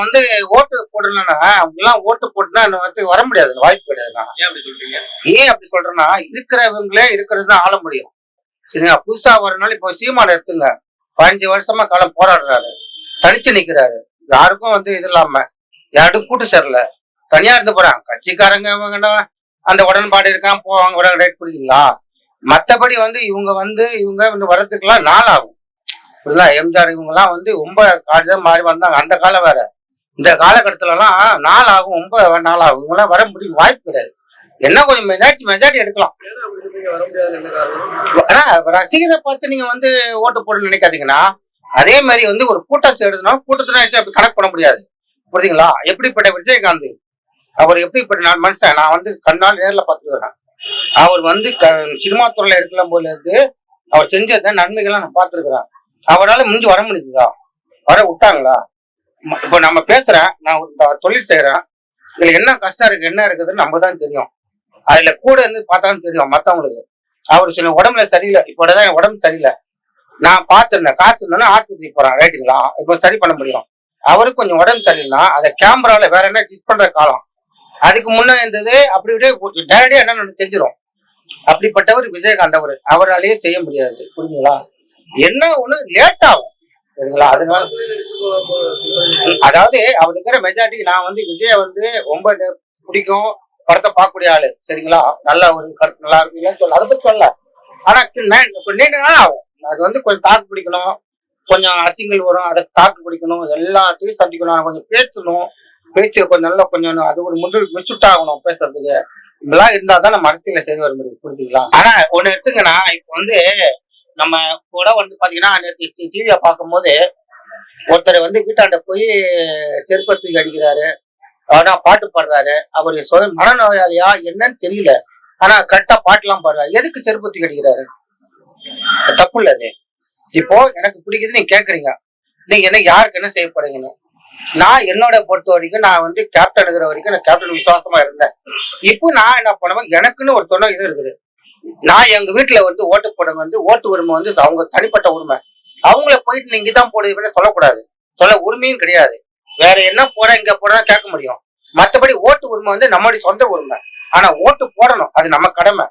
வந்து ஓட்டு போடணும்னா அவங்க எல்லாம் ஓட்டு போட்டுனா வந்து வர முடியாது வாய்ப்பு கிடையாதுண்ணா ஏன் அப்படி சொல்றீங்க? ஏன் அப்படி சொல்றேன்னா இருக்கிறவங்களே இருக்கிறது தான் ஆள முடியும். சரிங்களா புதுசா வரனால இப்போ சீமானை எடுத்துங்க. பதினஞ்சு வருஷமா காலம் போராடுறாரு. தனிச்சு நிக்கிறாரு. யாருக்கும் வந்து இது இல்லாம யாருக்கும் கூட்டு சேரல. தனியா இருந்து போறாங்க. கட்சிக்காரங்க இவங்கன்னா அந்த உடன்பாடு இருக்கான் போவாங்க உடனே ரேட் பிடிக்குங்களா மத்தபடி வந்து இவங்க வந்து இவங்க வந்து வர்றதுக்கெல்லாம் நாள் ஆகும். புரியுதா எம்ஜிஆர் இவங்கெல்லாம் வந்து ரொம்ப காடுதான் மாறி வந்தாங்க. அந்த காலம் வேற. இந்த காலகட்டத்திலலாம் நாள் ஆகும் ரொம்ப நாள் ஆகும் வர முடியும் வாய்ப்பு கிடையாது. என்ன கொஞ்சம் மெஜாரிட்டி மெஜாரிட்டி எடுக்கலாம். ஆனா ரசிகரை பார்த்து நீங்க வந்து ஓட்டு போடணும்னு நினைக்காதீங்கன்னா அதே மாதிரி வந்து ஒரு கூட்டம் சேருதுன்னா கூட்டத்துல வச்சு அப்படி கணக்கு பண்ண முடியாது. புரியுதுங்களா? எப்படிப்பட்ட விஜயகாந்த்? அவர் எப்படிப்பட்ட நான் மனுஷன்? நான் வந்து கண்ணால் நேரில் பார்த்துருக்குறேன் அவர் வந்து க சினிமா துறையில இருக்கலாம் போல இருந்து அவர் செஞ்சதை நன்மைகள்லாம் நான் பார்த்துருக்குறேன். அவரால் முடிஞ்சு வர முடியுதா வர விட்டாங்களா? இப்போ நம்ம பேசுறேன். நான் ஒரு தொழில் செய்யறேன் இதுல என்ன கஷ்டம் இருக்கு என்ன இருக்குதுன்னு நம்ம தான் தெரியும். அதுல கூட இருந்து பார்த்தாலும் தெரியும் மத்தவங்களுக்கு. அவர் சில உடம்புல சரியில்லை. இப்போ தான் என் உடம்பு சரியில்லை. நான் பார்த்துருந்தேன். காசு இருந்தேன்னா ஆஸ்பத்திரி போறேன். ரைட்டுங்களா? இப்போ சரி பண்ண முடியும். அவருக்கு கொஞ்சம் உடம்பு சரியில்லைனா அதை கேமரால வேற என்ன டிஸ் பண்ற காலம்? அதுக்கு முன்ன இருந்தது அப்படி இப்படியே டேரக்டா என்னன்னு தெரிஞ்சிடும் அப்படிப்பட்டவர் விஜயகாந்த் அவர். அவராலேயே செய்ய முடியாது. புரியுங்களா என்ன ஒண்ணு லேட் ஆகும். சரிங்களா? அதனால அதாவது அவர் இருக்கிற மெஜாரிட்டிக்கு நான் வந்து விஜய வந்து ரொம்ப பிடிக்கும். படத்தை பார்க்கக்கூடிய ஆளு. சரிங்களா? நல்ல ஒரு கருத்து நல்லா இருக்குன்னு சொல்ல அதை பத்தி சொல்ல ஆனா நீண்ட நாள் ஆகும். அது வந்து கொஞ்சம் தாக்கு பிடிக்கணும். கொஞ்சம் அச்சிங்கள் வரும். அதை தாக்கு பிடிக்கணும். எல்லாத்தையும் சந்திக்கணும். கொஞ்சம் பேசணும். பேச்சு கொஞ்சம் நல்லா கொஞ்சம் அது ஒரு முன்னு மிஸ்ட் ஆகணும் பேசுறதுக்கு. இப்படிலாம் இருந்தா தான் நம்ம அரசியல செய்து வர முடியும். புரிஞ்சுங்களா ஆனா ஒண்ணு எடுத்துங்கன்னா இப்ப வந்து நம்ம கூட வந்து பாத்தீங்கன்னா நேற்று டிவியை பார்க்கும்போது ஒருத்தர் வந்து வீட்டாண்ட போய் செருப்பை தூக்கி அடிக்கிறாரு. ஆனா பாட்டு பாடுறாரு. அவரு சொல் மனநோயாளியா என்னன்னு தெரியல. ஆனா கரெக்டா பாட்டுலாம் பாடுறாரு. எதுக்கு செருப்பு தூக்கி அடிக்கிறாரு? தப்பு இல்ல அது. இப்போ எனக்கு பிடிக்குது நீங்க கேக்குறீங்க. நீங்க என்ன யாருக்கு என்ன செய்ய போறீங்கன்னு. நான் என்னோட பொறுத்த வரைக்கும் நான் வந்து கேப்டன் இருக்கிற வரைக்கும் நான் கேப்டன் விசுவாசமா இருந்தேன். இப்போ நான் என்ன பண்ணுவேன்? எனக்குன்னு ஒரு தொண்டை இது இருக்குது. நான் எங்க வீட்டுல வந்து ஓட்டு போடுங்க வந்து ஓட்டு உரிமை வந்து அவங்க தனிப்பட்ட உரிமை. அவங்கள போயிட்டு நீங்க தான் போடுவீங்கன்னு சொல்லக்கூடாது. சொல்ல உரிமையும் கிடையாது. வேற என்ன போட இங்க போட கேட்க முடியும். மற்றபடி ஓட்டு உரிமை வந்து நம்மளுடைய சொந்த உரிமை. ஆனா ஓட்டு போடணும். அது நம்ம கடமை.